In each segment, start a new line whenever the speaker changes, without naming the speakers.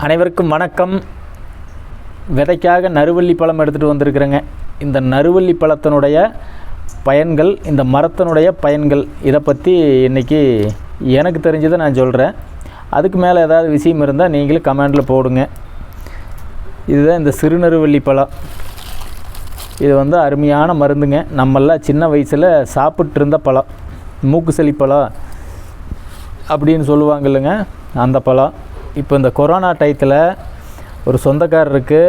அனைவருக்கும் வணக்கம். விதைக்காக நறுவள்ளி பழம் எடுத்துகிட்டு வந்திருக்கிறேங்க. இந்த நறுவள்ளி பழத்தினுடைய பயன்கள் இந்த மரத்தினுடைய பயன்கள் இதை பற்றி இன்றைக்கி எனக்கு தெரிஞ்சதை நான் சொல்கிறேன் அதுக்கு மேலே ஏதாவது விஷயம் இருந்தால் நீங்களும் கமெண்டில் போடுங்க. இதுதான் இந்த சிறுநறுவள்ளி பழம். இது வந்து அருமையான மருந்துங்க. நம்மெல்லாம் சின்ன வயசில் சாப்பிட்ருந்த பழம். மூக்கு செழிப்பழம் பழம் அப்படின்னு சொல்லுவாங்க இல்லைங்க. அந்த பழம். இப்போ இந்த கொரோனா டயத்தில் ஒரு சொந்தக்காரருக்கு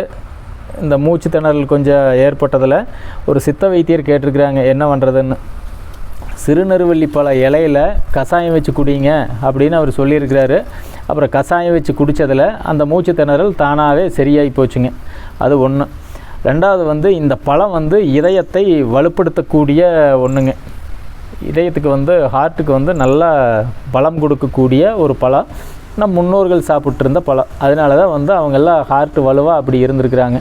இந்த மூச்சு திணறல் கொஞ்சம் ஏற்பட்டதில் ஒரு சித்த வைத்தியர் கேட்டிருக்கிறாங்க என்ன பண்ணுறதுன்னு சிறுநறுவள்ளி பழ இலையில கஷாயம் வச்சு குடிங்க அப்படின்னு அவர் சொல்லியிருக்கிறாரு. அப்புறம் கஷாயம் வச்சு குடித்ததில் அந்த மூச்சு திணறல் தானாகவே சரியாகி போச்சுங்க. அது ஒன்று ரெண்டாவது வந்து இந்த பழம் வந்து இதயத்தை வலுப்படுத்தக்கூடிய ஒன்றுங்க இதயத்துக்கு வந்து ஹார்ட்டுக்கு வந்து நல்லா பலம் கொடுக்கக்கூடிய ஒரு பழம். நம் முன்னோர்கள் சாப்பிட்ருந்த பழம். அதனால தான் வந்து அவங்கெல்லாம் ஹார்ட் வலுவாக அப்படி இருந்திருக்கிறாங்க.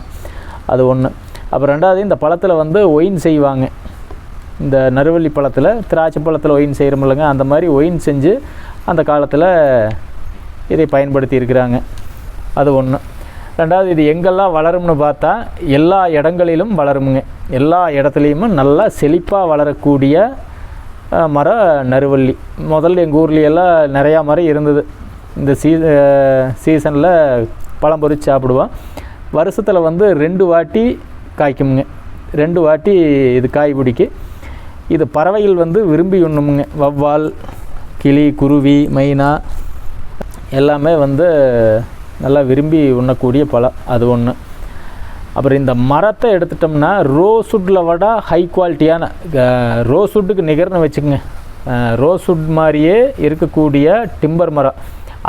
அது ஒன்று அப்புறம் ரெண்டாவது இந்த பழத்தில் வந்து ஒயின் செய்வாங்க. இந்த நறுவள்ளி பழத்தில் திராட்சை பழத்தில் ஒயின் செய்கிறோமில்லங்க அந்த மாதிரி ஒயின் செஞ்சு அந்த காலத்தில் இதை பயன்படுத்தி இருக்கிறாங்க. அது ஒன்று ரெண்டாவது இது எங்கெல்லாம் வளரும்னு பார்த்தா எல்லா இடங்களிலும் வளருமுங்க. எல்லா இடத்துலையுமே நல்லா செழிப்பாக வளரக்கூடிய மரம் நறுவள்ளி. முதல்ல எங்கள் ஊர்லேயெல்லாம் நிறையா மரம் இருந்தது. இந்த சீ சீசனில் பழம் பொறிச்சு சாப்பிடுவோம் வருஷத்தில் வந்து ரெண்டு வாட்டி காய்க்குமுங்க. ரெண்டு வாட்டி இது காய் பிடிக்கு. இது பறவைகள் வந்து விரும்பி உண்ணுமுங்க. வவ்வால் கிளி குருவி மைனா எல்லாமே வந்து நல்லா விரும்பி உண்ணக்கூடிய பழம். அது ஒன்று அப்புறம் இந்த மரத்தை எடுத்துட்டோம்னா ரோஸ்வுட்டில் விட ஹை குவாலிட்டியான ரோஸ்வுட்டுக்கு நிகர்னு வச்சுக்கோங்க. ரோஸ்வுட் மாதிரியே இருக்கக்கூடிய டிம்பர் மரம்.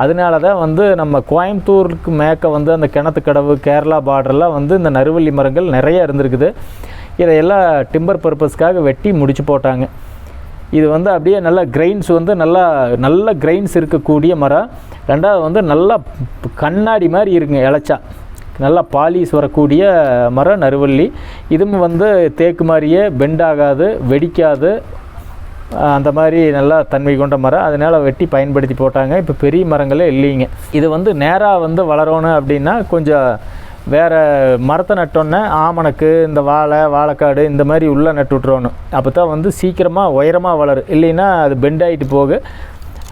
அதனால தான் வந்து நம்ம கோயம்புத்தூருக்கு மேற்க வந்து அந்த கிணத்துக்கடவு கேரளா பார்டர்லாம் வந்து இந்த நறுவள்ளி மரங்கள் நிறைய இருந்திருக்குது. இதையெல்லாம் டிம்பர் பர்பஸ்க்காக வெட்டி முடிச்சு போட்டாங்க. இது வந்து அப்படியே நல்லா கிரெயின்ஸ் வந்து நல்லா நல்ல கிரெயின்ஸ் இருக்கக்கூடிய மரம். ரெண்டாவது வந்து நல்லா கண்ணாடி மாதிரி இருக்குங்க இளைச்சா நல்லா பாலிஸ் வரக்கூடிய மரம் நறுவள்ளி. இதுவும் வந்து தேக்கு மாதிரியே பெண்ட் ஆகாது வெடிக்காது அந்த மாதிரி நல்லா தன்மை கொண்ட மரம். அதனால் வெட்டி பயன்படுத்தி போட்டாங்க. இப்போ பெரிய மரங்களே இல்லைங்க. இது வந்து நேராக வந்து வளரணும் அப்படின்னா கொஞ்சம் வேறு மரத்தை நட்டோன்னே ஆமணக்கு இந்த வாழை வாழைக்காடு இந்த மாதிரி உள்ளே நட்டு விட்றோணும் அப்போ தான் வந்து சீக்கிரமாக உயரமாக வளரும். இல்லைன்னா அது பெண்ட் ஆகிட்டு போக.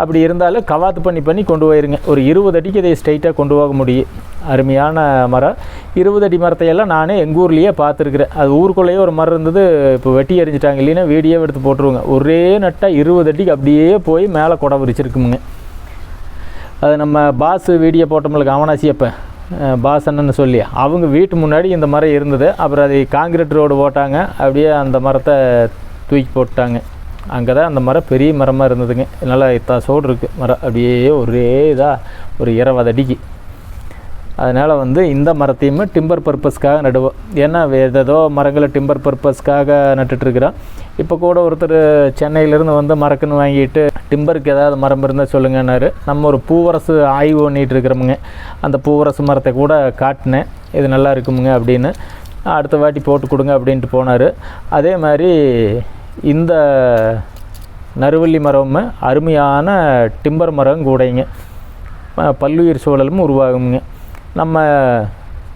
அப்படி இருந்தாலும் கவாத்து பண்ணி பண்ணி கொண்டு போயிருங்க. ஒரு இருபது அடிக்கு இதை ஸ்ட்ரைட்டாக கொண்டு போக முடியும். அருமையான மரம். இருபது அடி மரத்தையெல்லாம் நானே எங்கள் ஊர்லேயே பார்த்துருக்குறேன். அது ஊருக்குள்ளேயே ஒரு மரம் இருந்தது இப்போ வெட்டி எறிஞ்சிட்டாங்க இல்லைன்னா வீடியோ எடுத்து போட்டுருவாங்க ஒரே நட்டாக இருபது அடிக்கு அப்படியே போய் மேலே குடை விரிச்சிருக்குமுங்க. அது நம்ம பாஸ் வீடியோ போட்டோம்ல அவனாசி அப்போ. பாஸ் அண்ணன்னு சொல்லி. அவங்க வீட்டு முன்னாடி இந்த மரம் இருந்தது. அப்புறம் அதை காங்கிரீட் ரோடு போட்டாங்க அப்படியே அந்த மரத்தை தூக்கி போட்டாங்க அங்கே தான் அந்த மரம் பெரிய மரமாக இருந்ததுங்க. நல்லா இத்தா சோடு இருக்குது மரம் அப்படியே ஒரே இதாக ஒரு இருபது அடிக்கு. அதனால் வந்து இந்த மரத்தையுமே டிம்பர் பர்பஸ்க்காக நடுவோம். ஏன்னா ஏதேதோ மரங்களை டிம்பர் பர்பஸ்க்காக நட்டுட்ருக்குறோம் இப்போ கூட ஒருத்தர் சென்னையிலேருந்து வந்து மரக்குன்னு வாங்கிட்டு டிம்பருக்கு ஏதாவது மரம் இருந்தால் சொல்லுங்கன்னாரு. நம்ம ஒரு பூவரசு ஆய்வு பண்ணிகிட்டு இருக்கிறோமுங்க. அந்த பூவரசு மரத்தை கூட காட்டினேன். இது நல்லா இருக்குமுங்க அப்படின்னு. அடுத்த வாட்டி போட்டு கொடுங்க அப்படின்ட்டு போனார். அதே மாதிரி இந்த நறுவள்ளி மரமும் அருமையான டிம்பர் மரம் கூடைங்க. பல்லுயிர் சூழலும் உருவாகுங்க நம்ம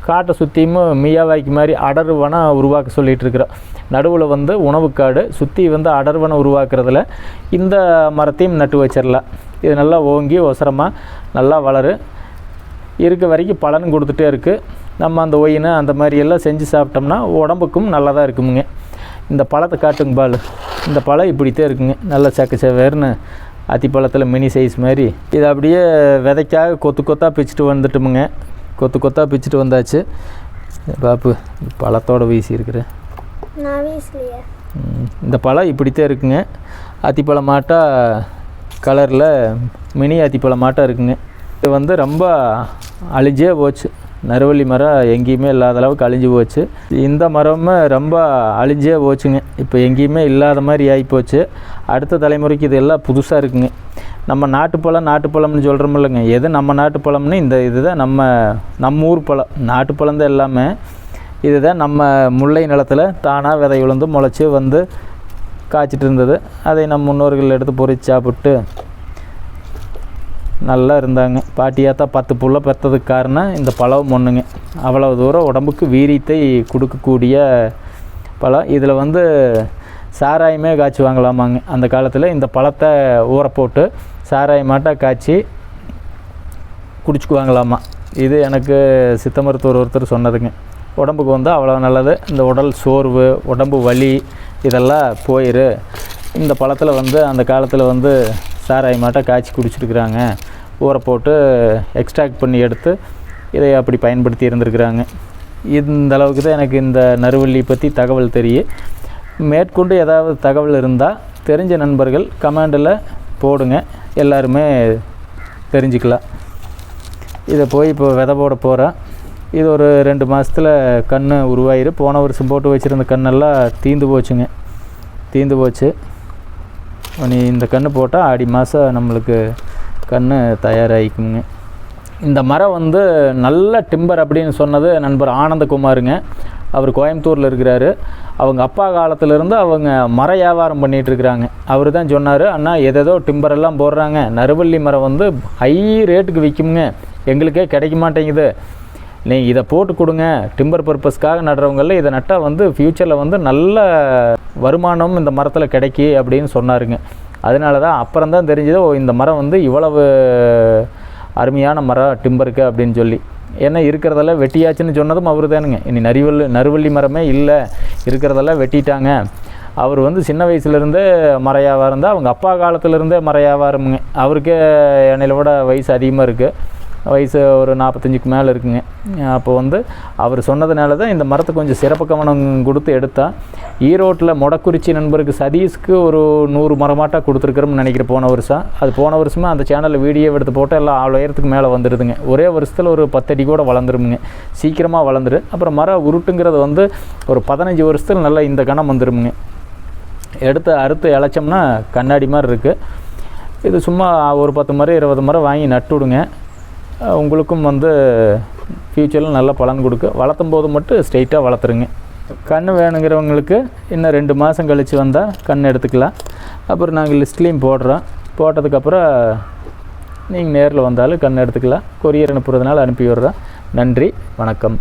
காட்டை சுற்றியும் மியாவாய்க்கு மாதிரி அடர்வனை உருவாக்க சொல்லிகிட்டு இருக்கிறோம் நடுவில் வந்து உணவுக்காடு சுற்றி வந்து அடர்வனை உருவாக்குறதுல இந்த மரத்தையும் நட்டு வச்சிடலாம் இது நல்லா ஓங்கி ஒசரமாக நல்லா வளரும் இருக்க வரைக்கும் பலன் கொடுத்துட்டே இருக்குது நம்ம அந்த ஒயின் அந்த மாதிரி எல்லாம் செஞ்சு சாப்பிட்டோம்னா உடம்புக்கும் நல்லதாக இருக்குமுங்க. இந்த பழத்தை காட்டுங்க பால். இந்த பழம் இப்படித்தான் இருக்குங்க. நல்லா சக்க செவேர்னு அத்திப்பழத்தில் மினி சைஸ் மாதிரி. இது அப்படியே விதைக்காக கொத்து கொத்தாக பிச்சுட்டு வந்துட்டோமுங்க. கொத்து கொத்தாக பிச்சுட்டு வந்தாச்சு. பாப்பு பழத்தோட வீசி ம், இந்த பழம் இப்படித்தான் இருக்குங்க. அத்திப்பழம் மாட்டா கலரில் மினி அத்திப்பழம் மாட்டம் இருக்குங்க. இது வந்து ரொம்ப அழிஞ்சே போச்சு. நறுவள்ளி மரம் எங்கேயுமே இல்லாத அளவுக்கு அழிஞ்சு போச்சு. இந்த மரமும் ரொம்ப அழிஞ்சே போச்சுங்க. இப்போ எங்கேயுமே இல்லாத மாதிரி ஆகிப்போச்சு அடுத்த தலைமுறைக்கு இது எல்லாம் புதுசாக இருக்குங்க. நம்ம நாட்டுப்பழம் நாட்டுப்பழம்னு சொல்கிறோம் இல்லைங்க. எது நம்ம நாட்டுப்பழம்னு இந்த இதுதான் நம்ம நம்ம ஊர் பழம். நாட்டுப்பழம் தான் எல்லாமே. இதுதான் நம்ம முல்லை நிலத்தில் தானாக விதை விழுந்து முளைச்சி வந்து காய்ச்சிட்டு இருந்தது. அதை நம் முன்னோர்கள் எடுத்து பொறிச்சு சாப்பிட்டு நல்லா இருந்தாங்க. பாட்டியாத்தா பத்து புள்ள பெற்றதுக்கு காரணம் இந்த பழம் ஒன்றுங்க அவ்வளோ தூரம் உடம்புக்கு வீரியத்தை கொடுக்கக்கூடிய பழம். இதில் வந்து சாராயமே காய்ச்சுவாங்களாமாங்க. அந்த காலத்தில் இந்த பழத்தை ஊற போட்டு சாராயமாட்டாக காய்ச்சி குடிச்சுக்குவாங்களாமா. இது எனக்கு சித்த மருத்துவர் ஒருத்தர் சொன்னதுங்க. உடம்புக்கு வந்து அவ்வளோ நல்லது. இந்த உடல் சோர்வு உடம்பு வலி இதெல்லாம் போயிரு. இந்த பழத்தில் வந்து அந்த காலத்தில் வந்து சாராயமாட்டாக காய்ச்சி குடிச்சிருக்கிறாங்க. ஊற போட்டு எக்ஸ்ட்ராக்ட் பண்ணி எடுத்து இதை அப்படி பயன்படுத்தி இருந்திருக்கிறாங்க. இந்த அளவுக்கு தான் எனக்கு இந்த நறுவள்ளி பற்றி தகவல் தெரியும் மேற்கொண்டு ஏதாவது தகவல் இருந்தால் தெரிஞ்ச நண்பர்கள் கமெண்டில் போடுங்க. எல்லாருமே தெரிஞ்சுக்கலாம். இதை போய் இப்போ விதை போட போகிறேன் இது ஒரு ரெண்டு மாதத்தில் கண் உருவாயிரு. போன வருஷம் போட்டு வச்சுருந்த கண்ணெல்லாம் தீந்து போச்சுங்க. தீந்து போச்சு. நீ இந்த கன்று போட்டால் ஆடி மாதம் நம்மளுக்கு கன்று தயாராகிக்குங்க இந்த மரம் வந்து நல்ல டிம்பர் அப்படின்னு சொன்னது நண்பர் ஆனந்தகுமாருங்க. அவர் கோயம்புத்தூரில் இருக்கிறாரு. அவங்க அப்பா காலத்திலேருந்து அவங்க மர வியாபாரம் பண்ணிகிட்ருக்குறாங்க அவர் தான் சொன்னார் அண்ணா எதேதோ டிம்பரெல்லாம் போடுறாங்க. நறுவள்ளி மரம் வந்து ஹை ரேட்டுக்கு விற்குமுங்க எங்களுக்கே கிடைக்க மாட்டேங்குது. நீ இதை போட்டு கொடுங்க. டிம்பர் பர்பஸ்க்காக நடுறவங்கள இதை நட்டால் வந்து ஃப்யூச்சரில் வந்து நல்ல வருமானம் இந்த மரத்தில் கிடைக்கி அப்படின்னு சொன்னாருங்க. அதனால தான் அப்புறம் தான் தெரிஞ்சது ஓ இந்த மரம் வந்து இவ்வளவு அருமையான மரம் டிம்பருக்கு அப்படின்னு சொல்லி. ஏன்னா இருக்கிறதெல்லாம் வெட்டியாச்சுன்னு சொன்னதும் அவர் தானுங்க இனி நரிவள்ளி நறுவள்ளி மரமே இல்லை. இருக்கிறதெல்லாம் வெட்டிட்டாங்க. அவர் வந்து சின்ன வயசுலேருந்தே மறையாவாக இருந்தால் அவங்க அப்பா காலத்துலேருந்தே மர வியாபாரமுங்க அவருக்கே என்னையில விட வயசு அதிகமாக இருக்குது வயசு ஒரு நாற்பத்தஞ்சுக்கு மேலே இருக்குங்க. அப்போ வந்து அவர் சொன்னதுனால தான் இந்த மரத்தை கொஞ்சம் சிறப்பு கவனம் கொடுத்து எடுத்தால் ஈரோட்டில் மொடக்குறிச்சி நண்பருக்கு சதீஷ்க்கு ஒரு நூறு மரமாட்டாக கொடுத்துருக்குறோம்னு நினைக்கிறேன் போன வருஷம். அது போன வருஷமே அந்த சேனலில் வீடியோ எடுத்து போட்டு எல்லாம் அவ்வளோ மேலே வந்துடுதுங்க ஒரே வருஷத்தில் ஒரு பத்தடி கூட வளர்ந்துருமுங்க. சீக்கிரமாக வளர்ந்துரு. அப்புறம் மரம் உருட்டுங்கிறது வந்து ஒரு பதினஞ்சு வருஷத்தில் நல்லா இந்த கணம் வந்துருமுங்க. எடுத்து அறுத்து இழைச்சோம்னா கண்ணாடி மாதிரி இருக்குது இது சும்மா ஒரு பத்து மரம் இருபது மரம் வாங்கி நட்டு விடுங்க உங்களுக்கும் வந்து ஃப்யூச்சரில் நல்ல பலன் கொடுக்கும் வளர்த்தும் போது மட்டும் ஸ்ட்ரெயிட்டாக வளர்த்துருங்க. கண் வேணுங்கிறவங்களுக்கு இன்னும் ரெண்டு மாதம் கழித்து வந்தால் கண் எடுத்துக்கலாம். அப்புறம் நாங்கள் லிஸ்ட்லேயும் போடுறோம். போட்டதுக்கப்புறம் நீங்கள் நேரில் வந்தாலும் கண் எடுத்துக்கலாம். கொரியர் அனுப்புறதுனால அனுப்பி விடுறோம். நன்றி வணக்கம்.